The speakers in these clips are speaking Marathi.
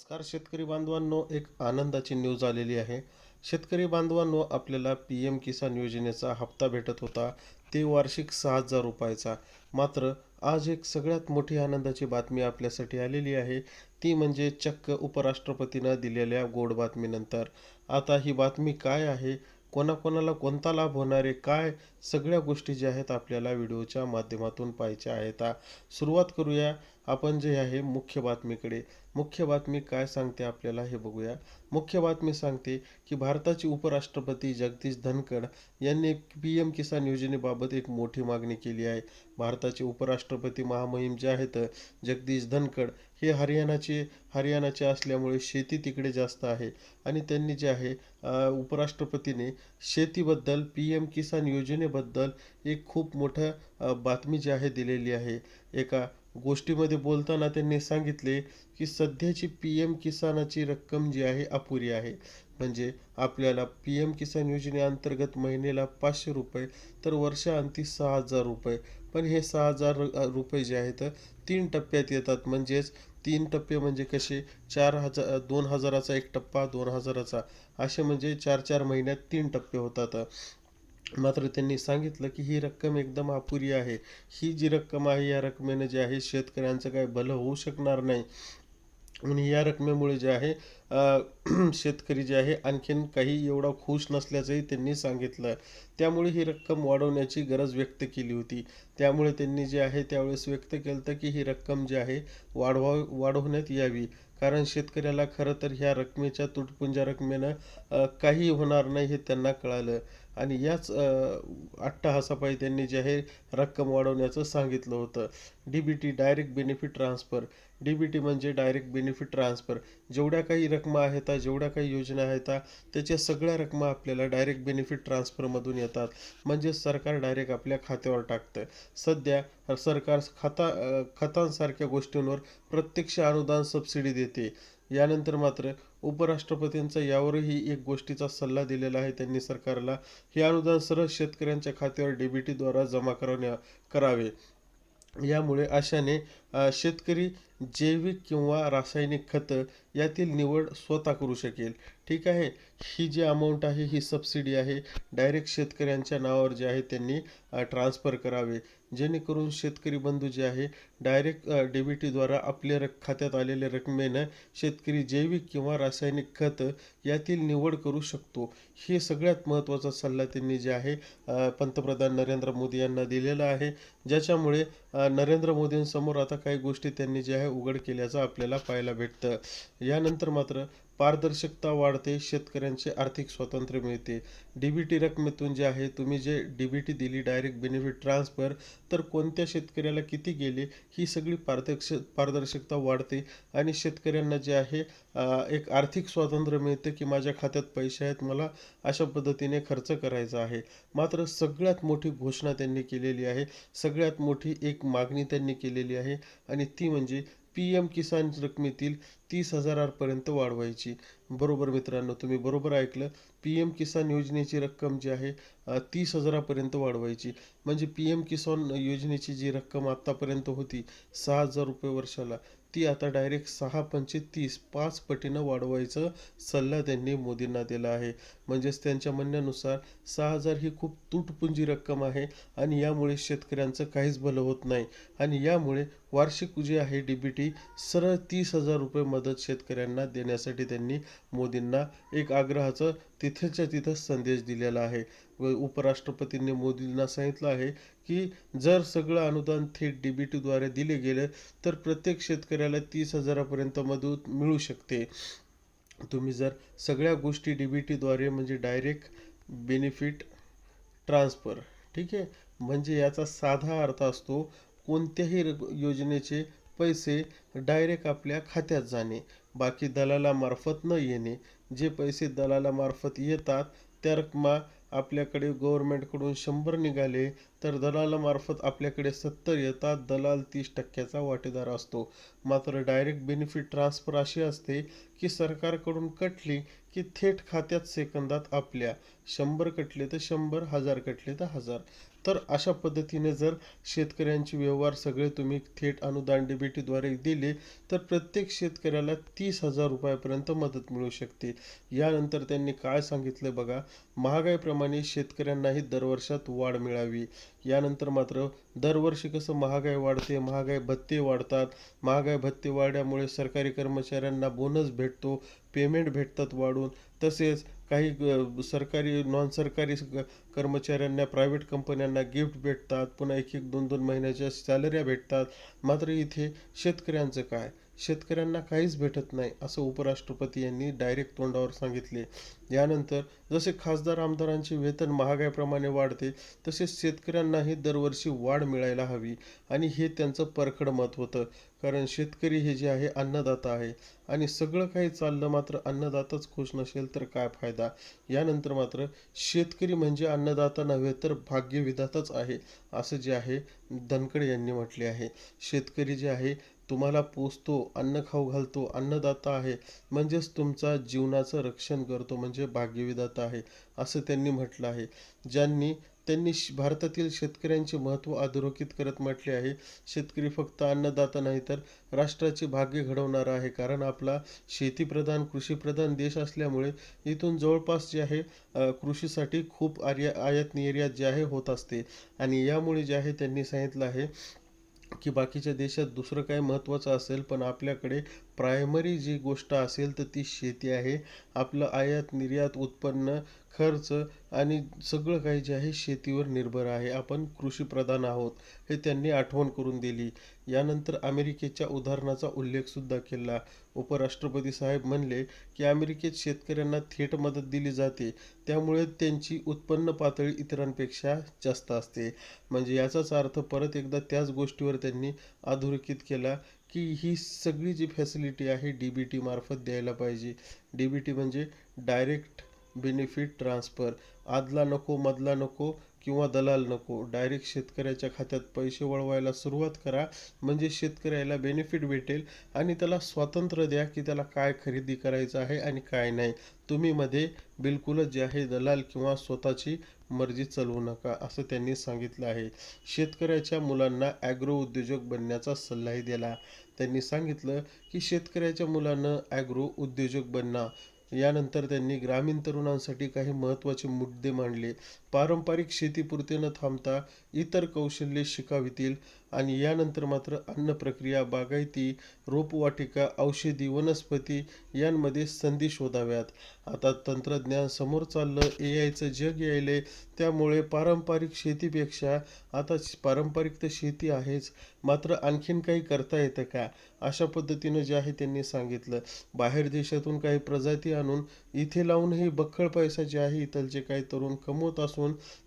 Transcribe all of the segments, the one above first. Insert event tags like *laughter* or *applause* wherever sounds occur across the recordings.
नमस्कार शेतकरी बांधवांनो एक आनंदाची न्यूज आलेली आहे. शेतकरी बांधवांनो आपल्याला पी एम किसान योजनेचा हप्ता भेटत होता. ते वार्षिक सहा हजार रुपयाचा. मात्र आज एक सगळ्यात मोठी आनंदाची बातमी आपल्यासाठी आलेली आहे. ती म्हणजे चक्क उपराष्ट्रपतीनं दिलेल्या गोड बातमीनंतर. आता ही बातमी काय आहे? कोणाकोणाला कोणता लाभ होणारे काय? सगळ्या गोष्टी ज्या आहेत आपल्याला व्हिडिओच्या माध्यमातून पाहायच्या आहेत. सुरुवात करूया. आपण जे आहे मुख्य बातमीकडे. मुख्य बातमी काय सांगते आपल्याला हे बघूया. मुख्य बातमी सांगते की भारताचे उपराष्ट्रपती जगदीश धनखड यांनी पी एम किसान योजनेबाबत एक मोठी मागणी केली आहे. भारताचे उपराष्ट्रपती महामहिम जे आहेत जगदीश धनखड हे हरियाणाचे हरियाणाचे असल्यामुळे शेती तिकडे जास्त आहे. आणि त्यांनी जे आहे उपराष्ट्रपतीने शेतीबद्दल पी एम किसान योजनेबद्दल एक खूप मोठं बातमी जी आहे दिलेली आहे. एका गोष्टीमध्ये बोलताना त्यांनी सांगितले की सध्याची पी एम किसानाची रक्कम जी आहे अपुरी आहे. म्हणजे आपल्याला पी एम किसान योजनेअंतर्गत महिन्याला पाचशे रुपये तर वर्षाअंती सहा हजार रुपये. पण हे सहा हजार रुपये जे आहेत तीन टप्प्यात येतात. म्हणजेच तीन टप्पे म्हणजे कसे? चार हजार दोन हजाराचा एक टप्पा दोन हजाराचा. असे म्हणजे चार चार महिन्यात तीन टप्पे होतात. मात्र त्यांनी सांगितलं की ही रक्कम एकदम अपुरी आहे. ही जी रक्कम आहे या रकमेनं जे आहे शेतकऱ्यांचं काय भलं होऊ शकणार नाही. आणि या रकमेमुळे जे आहे *clears throat* शेतकरी जे आहे आणखीन काही एवढा खुश नसल्याचंही त्यांनी सांगितलं. त्यामुळे ही रक्कम वाढवण्याची गरज व्यक्त केली होती. त्यामुळे त्यांनी जे आहे त्यावेळेस व्यक्त केलं की ही रक्कम जी आहे वाढवा वाढवण्यात यावी. कारण शेतकऱ्याला खरं तर ह्या रकमेच्या तुटपुंजा रकमेनं काही होणार नाही हे त्यांना कळालं. आणि याच अ, अट्टहासापायी त्यांनी जे आहे रक्कम वाढवण्याचं सांगितलं होतं. D B T direct benefit transfer D B T म्हणजे डायरेक्ट बेनिफिट ट्रान्सफर जेवढ्या काही रकमा आहेत जेवढ्या काही योजना आहेत त्याच्या सगळ्या रकमा आपल्याला डायरेक्ट बेनिफिट ट्रान्सफरमधून येतात. म्हणजे सरकार डायरेक्ट आपल्या खात्यावर टाकतं. सध्या सरकार खाता खतांसारख्या गोष्टींवर प्रत्यक्ष अनुदान सबसिडी देते. यानंतर मात्र उपराष्ट्रपतींचा यावरही एक गोष्टीचा सल्ला दिलेला आहे त्यांनी सरकारला. हे अनुदान सरळ शेतकऱ्यांच्या खात्यावर डीबीटीद्वारा जमा करण्या करावे. यामुळे अशाने शेतकरी जैविक किंवा रासायनिक खतं यातील निवड स्वतः करू शकेल. ठीक आहे? ही जी अमाऊंट आहे ही सबसिडी आहे डायरेक्ट शेतकऱ्यांच्या नावावर जे आहे त्यांनी ट्रान्सफर करावे. जेणेकरून शेतकरी बंधू जे आहे डायरेक्ट डेबिटीद्वारा आपल्या रक खात्यात आलेल्या रकमेनं शेतकरी जैविक किंवा रासायनिक खत यातील निवड करू शकतो. हे सगळ्यात महत्त्वाचा सल्ला त्यांनी जे आहे पंतप्रधान नरेंद्र मोदी यांना दिलेला आहे. ज्याच्यामुळे नरेंद्र मोदींसमोर आता काही गोष्टी त्यांनी जे आहे उघड केल्याचं आपल्याला पाहायला भेटतं. यानंतर मात्र पारदर्शकता वाढते शेतकऱ्यांचे आर्थिक स्वातंत्र्य मिळते. डी बी टी रकमेतून जे आहे तुम्ही जे डी बी टी दिली डायरेक्ट बेनिफिट ट्रान्सफर तर कोणत्या शेतकऱ्याला किती गेले ही सगळी पारदर्श पारदर्शकता वाढते. आणि शेतकऱ्यांना जे आहे एक आर्थिक स्वातंत्र्य मिळतं की माझ्या खात्यात पैसे आहेत मला अशा पद्धतीने खर्च करायचा आहे. मात्र सगळ्यात मोठी घोषणा त्यांनी केलेली आहे. सगळ्यात मोठी एक मागणी त्यांनी केलेली आहे. आणि ती म्हणजे पी एम किसान रकमेतील तीस हजारापर्यंत वाढवायची. बरोबर मित्रांनो तुम्ही बरोबर ऐकलं. पी एम किसान योजनेची रक्कम जी आहे तीस हजारापर्यंत वाढवायची. म्हणजे पी एम किसान योजनेची जी रक्कम आत्तापर्यंत होती सहा हजार रुपये वर्षाला ती आता डायरेक्ट सहा पंचे तीस पाच पटीनं वाढवायचं सल्ला त्यांनी मोदींना दिला आहे. म्हणजेच त्यांच्या म्हणण्यानुसार सहा हजार ही खूप तुटपुंजी रक्कम आहे आणि यामुळे शेतकऱ्यांचं काहीच भलं होत नाही. आणि यामुळे वार्षिक जे आहे डी बी टी सरळ तीस हजार रुपये मदत शेतकऱ्यांना देण्यासाठी त्यांनी मोदींना एक आग्रहाचं तिथेच्या तिथं संदेश दिलेला आहे. व उपराष्ट्रपतींनी मोदींना सांगितलं आहे की जर सगळं अनुदान थेट डी बी टीद्वारे दिले गेलं तर प्रत्येक शेतकऱ्याला तीस हजारापर्यंत मदत मिळू शकते. तुम्ही जर सगळ्या गोष्टी डी बी टीद्वारे म्हणजे डायरेक्ट बेनिफिट ट्रान्सफर ठीक आहे? म्हणजे याचा साधा अर्थ असतो कोणत्याही योजनेचे पैसे डायरेक्ट आपल्या खात्यात जाणे. बाकी दलालामार्फत न येणे. जे पैसे दलालामार्फत येतात त्या रकमा आपल्याकडे गव्हर्मेंटकडून शंभर निघाले तर दलालामार्फत आपल्याकडे सत्तर येतात. दलाल तीस टक्क्याचा वाटेदार असतो. मात्र डायरेक्ट बेनिफिट ट्रान्सफर अशी असते की सरकारकडून कटली की थेट खात्यात सेकंदात आपल्या शंभर कटले तर शंभर हजार कटले तर हजार. तर अशा पद्धतीने जर शेतकऱ्यांचे व्यवहार सगळे तुम्ही थेट अनुदान डीबीटीद्वारे दिले तर प्रत्येक शेतकऱ्याला तीस हजार रुपयापर्यंत मदत मिळू शकते. यानंतर त्यांनी काय सांगितलं बघा महागाईप्रमाणे शेतकऱ्यांनाही दरवर्षात वाढ मिळावी. यानंतर मात्र दरवर्षी कसं महागाई वाढते महागाई भत्ते वाढतात महागाई भत्ते वाढल्यामुळे सरकारी कर्मचाऱ्यांना बोनस भेटतो पेमेंट भेटतात वाढून. तसेच काही सरकारी नॉन सरकारी कर्मचाऱ्यांना प्रायव्हेट कंपन्यांना गिफ्ट भेटतात. पुन्हा एक एक दोन दोन महिन्याच्या सॅलऱ्या भेटतात. मात्र इथे शेतकऱ्यांचं काय? शेतकऱ्यांना काहीच भेटत नाही असं उपराष्ट्रपती यांनी डायरेक्ट तोंडावर सांगितले. यानंतर जसे खासदार आमदारांचे वेतन महागाईप्रमाणे वाढते तसेच शेतकऱ्यांनाही दरवर्षी वाढ मिळायला हवी आणि हे त्यांचं परखड मत होतं. कारण शेतकरी हे जे आहे अन्नदाता आहे आणि सगळं काही चाललं मात्र अन्नदाताच खुश नसेल तर काय फायदा? यानंतर मात्र शेतकरी म्हणजे अन्नदाता नव्हे तर भाग्यविधाताच आहे असं जे आहे धनखड यांनी म्हटले आहे. शेतकरी जे आहे तुम्हाला पोसतो अन्न खाऊ घालतो अन्नदाता आहे म्हणजेच तुमचा जीवनाचं रक्षण करतो म्हणजे भाग्यविदाता आहे असं त्यांनी म्हटलं आहे. ज्यांनी त्यांनी श- भारतातील शेतकऱ्यांचे महत्त्व अधोरेखित करत म्हटले आहे शेतकरी फक्त अन्नदाता नाही तर राष्ट्राचे भाग्य घडवणारा आहे कारण आपला शेतीप्रधान कृषीप्रधान देश असल्यामुळे इथून जवळपास जे आहे कृषीसाठी खूप आर्या आयात निर्यात जे आहे होत असते. आणि यामुळे जे आहे त्यांनी सांगितलं आहे की बाकीच्या देशात दुसरं काय महत्त्वाचं असेल पण आपल्याकडे प्रायमरी जी गोष्ट असेल तर ती शेती आहे. आपलं आयात निर्यात उत्पन्न खर्च आणि सगळं काही जे आहे शेतीवर निर्भर आहे. आपण कृषीप्रधान आहोत. हे त्यांनी आठवण करून दिली. यानंतर अमेरिकेच्या उदाहरणाचा उल्लेखसुद्धा केला. उपराष्ट्रपती साहेब म्हणले की अमेरिकेत शेतकऱ्यांना थेट मदत दिली जाते. त्यामुळे त्यांची उत्पन्न पातळी इतरांपेक्षा जास्त असते. म्हणजे याचाच अर्थ परत एकदा त्याच गोष्टीवर त्यांनी अधोरेखित केला की ही सगळी जी फॅसिलिटी आहे डी बी टीमार्फत द्यायला पाहिजे. डी बी टी म्हणजे डायरेक्ट बेनिफिट ट्रान्सफर आदला नको मधला नको किंवा दलाल नको. डायरेक्ट शेतकऱ्याच्या खात्यात पैसे वळवायला सुरुवात करा. म्हणजे शेतकऱ्याला बेनिफिट भेटेल आणि त्याला स्वातंत्र्य द्या की त्याला काय खरेदी करायचं आहे आणि काय नाही. तुम्ही मध्ये बिलकुलच जे आहे दलाल किंवा स्वतःची मर्जी चालवू नका असं त्यांनी सांगितलं आहे. शेतकऱ्याच्या मुलांना ॲग्रो उद्योजक बनण्याचा सल्लाही दिला. त्यांनी सांगितलं की शेतकऱ्याच्या मुलांना ॲग्रो उद्योजक बनणं यानंतर त्यांनी ग्रामीण तरुणांसाठी काही महत्त्वाचे मुद्दे मांडले. पारंपरिक शेतीपुरते न थांबता इतर कौशल्ये शिकावीतील आणि यानंतर मात्र अन्न प्रक्रिया बागायती रोपवाटिका औषधी वनस्पती यांमध्ये संधी शोधाव्यात. आता तंत्रज्ञान समोर चाललं ए आयचं जग यायले त्यामुळे पारंपरिक शेतीपेक्षा आता पारंपरिक तर शेती आहेच मात्र आणखीन काही करता येतं का? अशा पद्धतीनं जे आहे त्यांनी सांगितलं. बाहेर देशातून काही प्रजाती आणून इथे लावूनही बक्कळ पैसा जे आहे इथलचे काही तरुण कमवत असून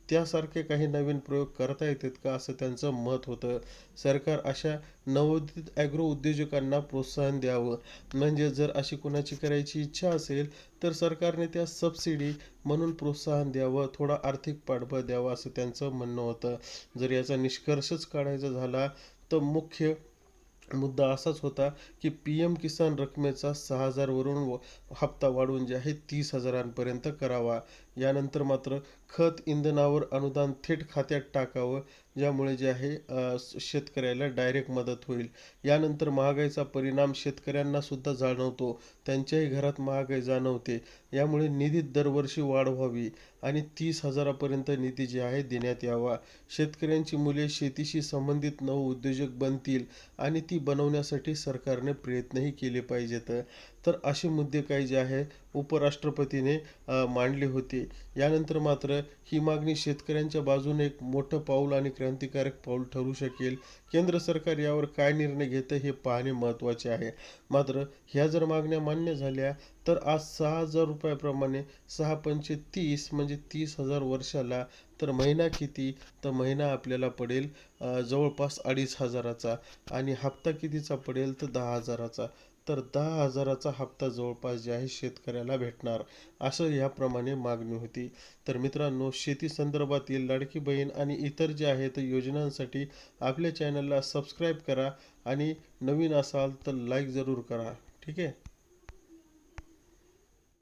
त्यासारखे काही नवीन प्रयोग करता येतात का असं त्यांचं मत होतं. सरकार अशा नवोदित ॲग्रो उद्योजकांना प्रोत्साहन द्यावं. म्हणजे जर अशी कुणाची करायची इच्छा असेल तर सरकारने त्या सबसिडी म्हणून प्रोत्साहन द्यावं थोडा आर्थिक पाठबळ द्यावं असं त्यांचं म्हणणं होतं. जर याचा निष्कर्षच काढायचा झाला तर मुख्य मुद्दा असाच होता की पी एम किसान रकमेचा सहा हजारवरून व- हप्ता वाढवून जे आहे तीस हजारांपर्यंत करावा. यानंतर मात्र खत इंधनावर अनुदान थेट खात्यात टाकावं ज्यामुळे जे आहे शेतकऱ्याला डायरेक्ट मदत होईल. यानंतर महागाईचा परिणाम शेतकऱ्यांना सुद्धा जाणवतो. त्यांच्याही घरात महागाई जाणवते. यामुळे निधीत दरवर्षी वाढ व्हावी आणि तीस हजारापर्यंत निधी जे आहे देण्यात यावा. शेतकऱ्यांची मुले शेतीशी संबंधित नव उद्योजक बनतील आणि ती बनवण्यासाठी सरकारने प्रयत्नही केले पाहिजेत. तर असे मुद्दे काही जे आहे उपराष्ट्रपतीने मांडले होते. यानंतर मात्र ही मागणी शेतकऱ्यांच्या बाजूने एक मोठं पाऊल आणि क्रांतिकारक पाऊल ठरू शकेल. केंद्र सरकार यावर काय निर्णय घेतं हे पाहणे महत्त्वाचे आहे. मात्र ह्या जर मागण्या मान्य झाल्या तर आज सहा हजार रुपयाप्रमाणे सहा पंचे तीस म्हणजे तीस हजार वर्षाला तर महिना किती? तर महिना आपल्याला पडेल जवळपास अडीच हजाराचा. आणि हप्ता कितीचा पडेल? तर दहा हजाराचा. तर दहा हजाराचा हप्ता जवळपास जे आहे शेतकऱ्याला भेटणार असं याप्रमाणे मागणी होती. तर मित्रांनो शेती संदर्भातील लाडकी बहीण आणि इतर जे आहेत योजनांसाठी आपल्या चॅनलला सबस्क्राईब करा आणि नवीन असाल तर लाईक जरूर करा. ठीक आहे?